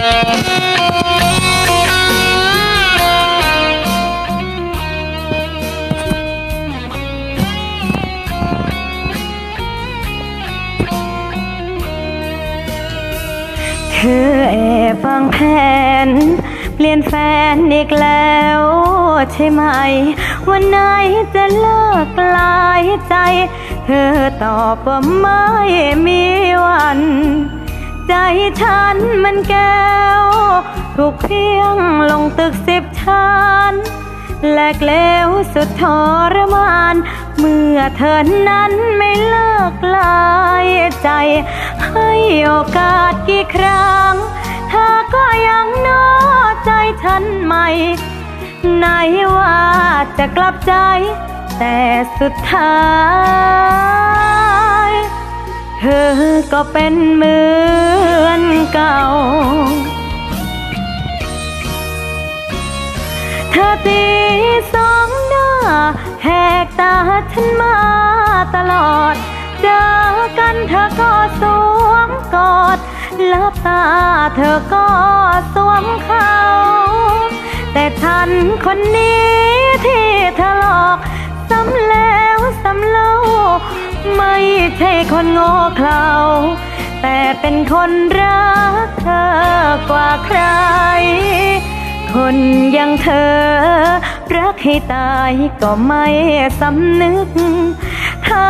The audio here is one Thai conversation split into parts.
เธอแอบวางแผน เปลี่ยนแฟนอีกแล้วใช่ไหม วันไหนจะเลิกลายใจ เธอตอบว่าไม่มีวัน ฉันมันแก้ว ถูกเพียงลงตึกสิบชั้นแหลกเลวสุดทรมาน เมื่อเธอนั้นไม่เลิกลายใจ ให้โอกาสกี่ครั้ง เธอก็ยังนอใจฉันใหม่ไหนว่าจะกลับใจ แต่สุดท้าย เธอก็เป็นเหมือนเก่า เธอตีสองหน้าแหกตาฉันมาตลอด เจอกันเธอก็สวมกอดลับตาเธอก็สวมเขา แต่ฉันคนนี้ ไม่ใช่คนโง่เขลาแต่เป็นคนรักเธอกว่าใคร คนอย่างเธอ รักให้ตายก็ไม่สำนึกถ้า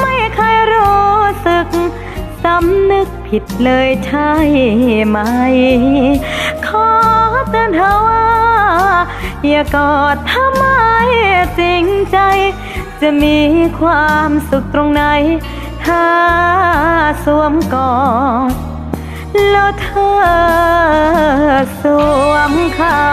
ไม่เคยรู้สึกสำนึกผิดเลยใช่ไหม ขอเตือนเธอว่า อย่ากอดถ้าไมจริงใจ จะมีความสุขตรงไหน ถ้าสวมกอดแล้วเธอสวมเขา